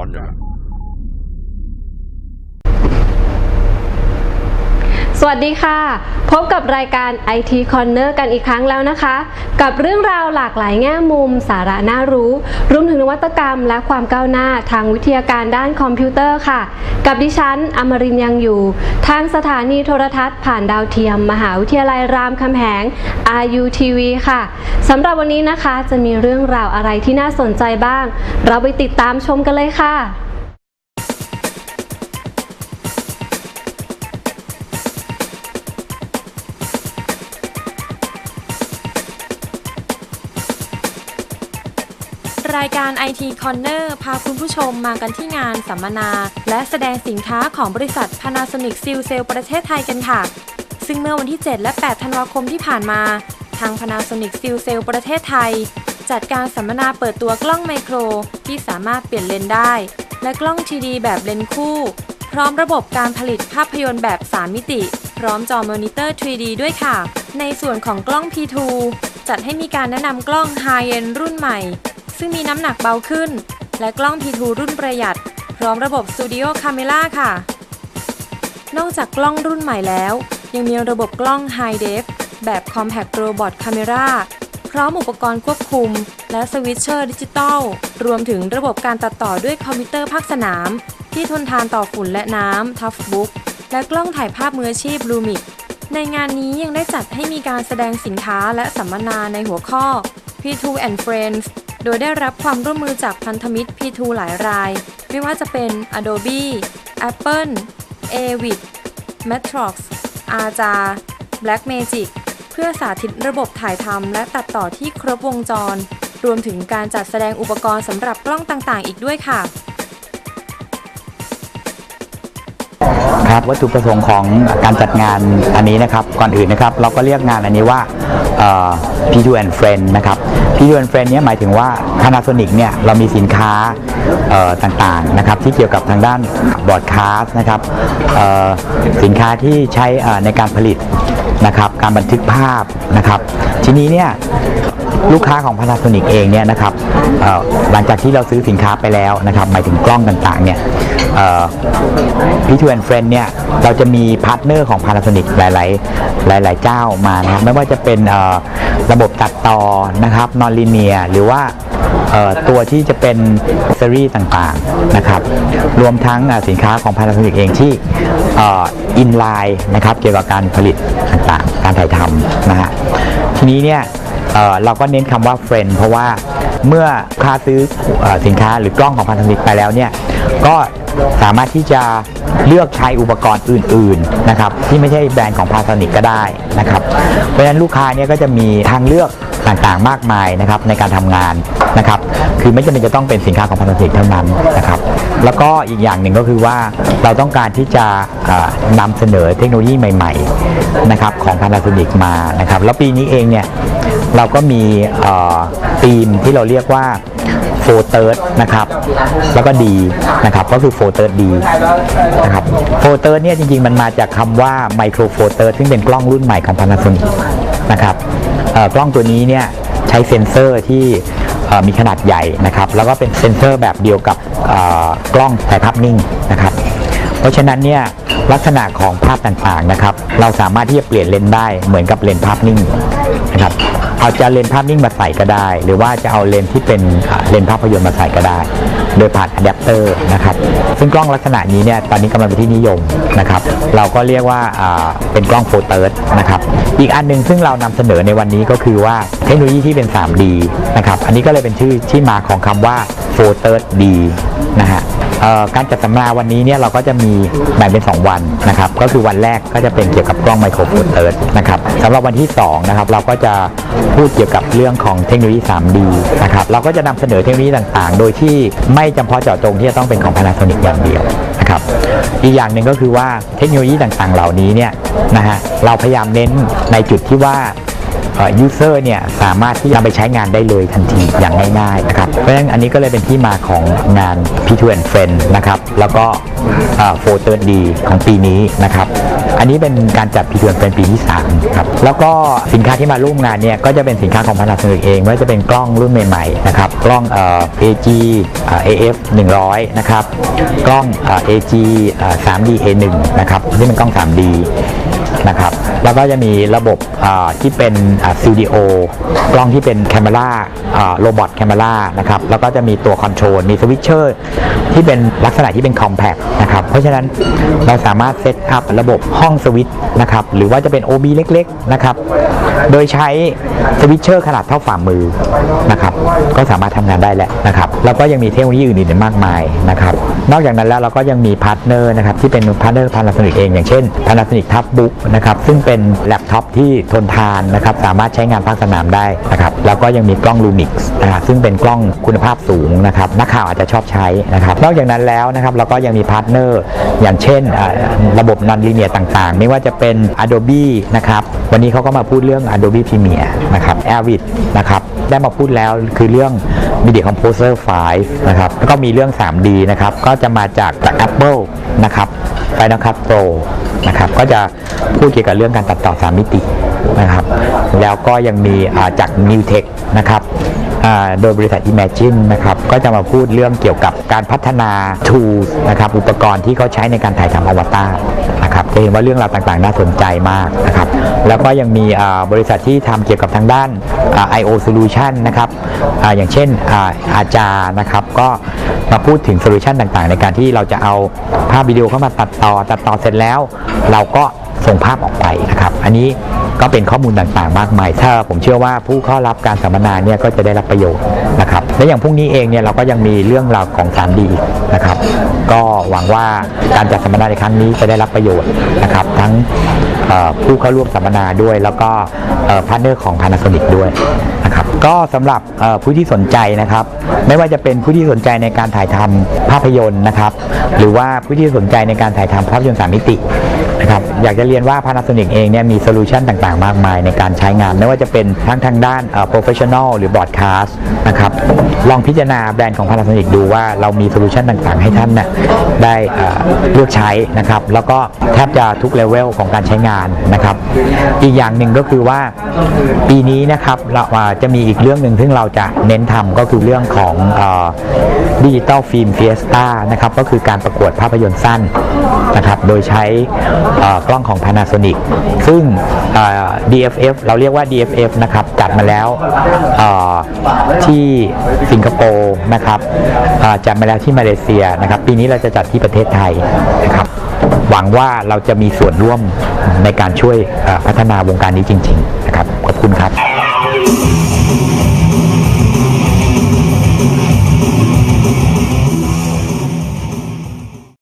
อน สวัสดีค่ะ พบกับรายการ IT Corner กันอีกครั้งแล้วนะคะ กับเรื่องราวหลากหลายแง่มุม สาระน่ารู้ รวมถึงนวัตกรรมและความก้าวหน้าทางวิทยาการด้านคอมพิวเตอร์ค่ะ กับดิฉัน อมรินยังอยู่ ทางสถานีโทรทัศน์ผ่านดาวเทียม มหาวิทยาลัยรามคำแหง RUTV ค่ะสำหรับวันนี้นะคะจะมีเรื่องราวอะไรที่น่าสนใจบ้าง เราไปติดตามชมกันเลยค่ะ รายการ IT Corner พาคุณผู้ชมมากันที่งานสัมมนา และแสดงสินค้าของบริษัท Panasonic s e a l Cell ประเทศไทยกันค่ะ ซึ่งเมื่อวันที่ 7 และ 8 ธันวาคมที่ผ่านมา ทาง Panasonic s e a l Cell ประเทศไทย จัดการสัมมนาเปิดตัวกล้องไมโคร ที่สามารถเปลี่ยนเลนได้ และกล้อง 3D แบบเลนคู่ พร้อมระบบการผลิตภาพยนตร์แบบ 3 มิติ พร้อมจอมอนิเตอร์ 3D ด้วยค่ะ ในส่วนของกล้อง P2 จัดให้มีการแนะนำกล้อง High End รุ่นใหม่ ซึ่งมีน้ำหนักเบาขึ้น และกล้อง P2 รุ่นประหยัด พร้อมระบบ Studio Camera ค่ะ นอกจากกล้องรุ่นใหม่แล้ว ยังมีระบบกล้อง High Def แบบ Compact Robot Camera พร้อมอุปกรณ์ควบคุม และสวิตเชอร์ดิจิตอลรวมถึงระบบการตัดต่อด้วยคอมพิวเตอร์ภาคสนาม ที่ทนทานต่อฝุ่นและน้ำ Toughbook และกล้องถ่ายภาพมืออาชีพ Lumix ในงานนี้ยังได้จัดให้มีการแสดงสินค้าและสัมมนาในหัวข้อ P2 and Friends โดยได้รับความร่วมมือจากพันธมิตร P2 หลายราย ไม่ว่าจะเป็น Adobe Apple Avid Matrox Arja Blackmagic เพื่อสาธิตระบบถ่ายทำและตัดต่อที่ครบวงจร รวมถึงการจัดแสดงอุปกรณ์สำหรับกล้องต่างๆ อีกด้วยค่ะครับวัตถุประสงค์ของการจัดงานอันนี้นะครับก่อนอื่นนะครับ เราก็เรียกงานอันนี้ว่า P2 and Friend นะครับ P2 and Friend เนี่ยหมายถึงว่า Panasonic เนี่ยเรามีสินค้าต่างๆนะครับที่เกี่ยวกับทางด้านบอร์ดคาสนะครับสินค้าที่ใช้ในการผลิตนะครับการบันทึกภาพนะครับทีนี้เนี่ยลูกค้าของ Panasonic เองเนี่ยนะครับหลังจากที่เราซื้อสินค้าไปแล้วนะครับหมายถึงกล้องต่างๆเนี่ย พี่ทูแอนเฟรนเนี่ยเราจะมีพาร์ทเนอร์ของ Panasonic หลายๆ หลาย ๆ เจ้ามานะครับไม่ว่าจะเป็นระบบตัดต่อนะครับนอนลิเนียหรือว่าตัวที่จะเป็นซีรีส์ต่างๆนะครับรวมทั้งสินค้าของ Panasonic เองที่อินไลน์นะครับเกี่ยวกับการผลิตต่างๆ การถ่ายทำนะฮะทีนี้เนี่ยเราก็เน้นคำว่าเฟรนเพราะว่าเมื่อค้าซื้อเออสินค้าหรือกล้องของพันธมิตรไปแล้วเนี่ย ก็ สามารถที่จะเลือกใช้อุปกรณ์อื่นๆนะครับที่ไม่ใช่แบรนด์ของพา s นิกก็ได้นะครับเพราะฉะนั้นลูกค้าเนี่ยก็จะมีทางเลือกต่างๆมากมายนะครับในการทำงานนะครับคือไม่จำเป็นจะต้องเป็นสินค้าของพา s นิกเท่านั้นนะครับแล้วก็อีกอย่างหนึ่งก็คือว่าเราต้องการที่จะเอ่อนำเสนอเทคโนโลยีใหม่ๆนะครับของ Panasonic มานะครับแล้วปีนี้เองเนี่ยเราก็มีธีมที่เราเรียกว่า โฟเติร์นะครับ แล้วก็ดีนะครับ ก็คือโฟเติร์ดีนะครับโฟเติร์เนี่ยจริงๆ มันมาจากคำว่าไมโครโฟเติร์ซึ่งเป็นกล้องรุ่นใหม่ของ Panasonic นะครับเอ่อกล้องตัวนี้เนี่ยใช้เซ็นเซอร์ที่เอ่อมีขนาดใหญ่นะครับ แล้วก็เป็นเซ็นเซอร์แบบเดียวกับเอ่อกล้องถ่ายภาพนิ่งนะครับ เพราะฉะนั้นเนี่ยลักษณะของภาพต่างๆนะครับ เราสามารถที่จะเปลี่ยนเลนได้เหมือนกับเลนภาพนิ่งนะครับ อาจะเลนส์ภาพนิ่งมาใส่ก็ได้ หรือว่าจะเอาเลนส์ที่เป็นอ่าเลนส์ภาพยนตร์มาใส่ก็ได้ โดยผ่านอะแดปเตอร์นะครับซึ่งกล้องลักษณะนี้เนี่ยตอนนี้กำลังเป็นที่นิยมนะครับเราก็เรียกว่าอ่าเป็นกล้องโฟเติร์ดนะครับอีกอันหนึ่งซึ่งเรานำเสนอในวันนี้ก็คือว่าเทคโนโลยีที่เป็น 3D นะครับอันนี้ก็เลยเป็นชื่อที่มาของคำว่าโฟเติร์ดดีนะฮะเอ่อ การจัดสัมมนาวันนี้เนี่ยเราก็จะมีแบ่งเป็น 2 วันนะครับก็คือวันแรกก็จะเป็นเกี่ยวกับกล้องไมโครโฟเตอร์ดนะครับสำหรับวันที่2นะครับเราก็จะพูดเกี่ยวกับเรื่องของเทคโนโลยี 3D นะครับเราก็จะนำเสนอเทคโนโลยีต่างๆ โดยที่ไม่จำเพาะเจาะจงที่จะต้องเป็นของ Panasonic อย่างเดียวนะครับอีกอย่างหนึ่งก็คือว่าเทคโนโลยีต่างๆ เหล่านี้เนี่ยนะฮะเราพยายามเน้นในจุดที่ว่า ยูเซอร์เนี่ยสามารถที่จะไปใช้งานได้เลยทันทีอย่างง่ายๆนะครับเพราะฉะนั้นอันนี้ก็เลยเป็นที่มาของงาน P2 and Friend นะครับแล้วก็โฟเตอร์ดีของปีนี้นะครับอันนี้เป็นการจัดพีเดือนเป็นปีที่3ครับแล้วก็สินค้าที่มาร่วมงานเนี่ยก็จะเป็นสินค้าของ Panasonic เองไม่ว่าจะเป็นกล้องรุ่นใหม่ๆนะครับกล้องเอ่อ AG อ่า AF 100นะครับกล้องเอ่อ AG อ่า 3D A1 นะครับที่เป็นกล้อง 3D นะครับแล้วก็จะมีระบบที่เป็นสตูดิโอกล้องที่เป็นแคมเมราโรบอทแคมเมรานะครับแล้วก็จะมีตัวคอนโทรลมีสวิตเชอร์ที่เป็นลักษณะที่เป็นคอมแพกนะครับเพราะฉะนั้นเราสามารถเซตอัพระบบห้องสวิตช์นะครับหรือว่าจะเป็น OB เล็กๆนะครับ โดยใช้สวิตเชอร์ขนาดเท่าฝ่ามือนะครับ ก็สามารถทำงานได้แหละนะครับ แล้วก็ยังมีเทคโนโลยีอื่นๆมากมายนะครับ นอกจากนั้นแล้วเราก็ยังมีพาร์ทเนอร์นะครับที่เป็นพาร์ทเนอร์ Panasonic เองอย่างเช่น Panasonic Tabbook นะครับซึ่งเป็นแล็ปท็อปที่ทนทานนะครับสามารถใช้งานภาคสนามได้นะครับแล้วก็ยังมีกล้อง Lumix นะครับซึ่งเป็นกล้องคุณภาพสูงนะครับนักข่าวอาจจะชอบใช้นะครับ นอกจากนั้นแล้วนะครับเราก็ยังมีพาร์ทเนอร์อย่างเช่น ระบบนอนลีเนียต่างๆ ไม่ว่าจะเป็น Adobe นะครับวันนี้เขาก็มาพูดเรื่อง่อง Adobe Premiere นะครับ Avid นะครับได้มาพูดแล้วคือเรื่อง Media Composer 5 นะครับแล้วก็มีเรื่อง 3D นะครับก็จะมาจากจาก Apple นะครับ Final Cut Pro นะครับก็จะพูดเกี่ยวกับเรื่องการตัดต่อ 3 มิตินะครับแล้วก็ยังมีจาก New Tech นะครับ โดยบริษัท Imagine นะครับก็จะมาพูดเรื่องเกี่ยวกับการพัฒนา tools นะครับอุปกรณ์ที่เขาใช้ในการถ่ายทำอวตารนะครับจะเห็นว่าเรื่องราวต่างๆ น่าสนใจมากนะครับแล้วก็ยังมีบริษัทที่ทำเกี่ยวกับทางด้านอ่า IO solution นะครับออย่างเช่นอาอาจานะครับก็มาพูดถึงโซลูชันต่างๆ ในการที่เราจะเอาภาพวิดีโอเข้ามาตัดต่อตัดต่อเสร็จแล้ว เราก็ส่งภาพออกไปนะครับ อันนี้ ก็เป็นข้อมูลต่างๆ มากมาย ถ้าผมเชื่อว่าผู้เข้ารับการสัมมนาเนี่ยก็จะได้รับประโยชน์นะครับ และอย่างพรุ่งนี้เองเนี่ยเราก็ยังมีเรื่องราวของ 3D อีกนะครับ ก็หวังว่าการจัดสัมมนาในครั้งนี้จะได้รับประโยชน์นะครับ ทั้งผู้เข้าร่วมสัมมนาด้วย แล้วก็พาร์ทเนอร์ของพานาโซนิกด้วย ก็สำหรับผู้ที่สนใจนะครับ ไม่ว่าจะเป็นผู้ที่สนใจในการถ่ายทำภาพยนตร์นะครับ หรือว่าผู้ที่สนใจในการถ่ายทำภาพยนตร์สามมิตินะครับอยากจะเรียนว่า Panasonic เองเนี่ยมีโซลูชันต่างๆ มากมายในการใช้งาน ไม่ว่าจะเป็นทั้งทางด้านเอ่อ professional หรือ broadcast นะครับลองพิจารณาแบรนด์ของ Panasonic ดูว่าเรามีโซลูชันต่างๆ ให้ท่านน่ะได้เลือกใช้นะครับ แล้วก็แทบจะทุกเลเวลของการใช้งานนะครับ อีกอย่างหนึ่งก็คือว่าปีนี้นะครับเราจะมีอีกเรื่องหนึ่งซึ่งเราจะเน้นทำก็คือเรื่องของดิจิตอลฟิล์มเฟียสตานะครับก็คือการประกวดภาพยนตร์สั้นนะครับโดยใช้กล้องของ Panasonic ซึ่ง DFF เราเรียกว่า DFF นะครับจัดมาแล้วที่สิงคโปร์นะครับจัดมาแล้วที่มาเลเซียนะครับปีนี้เราจะจัดที่ประเทศไทยนะครับหวังว่าเราจะมีส่วนร่วมในการช่วยพัฒนาวงการนี้จริง ๆ นะครับ ขอบคุณครับ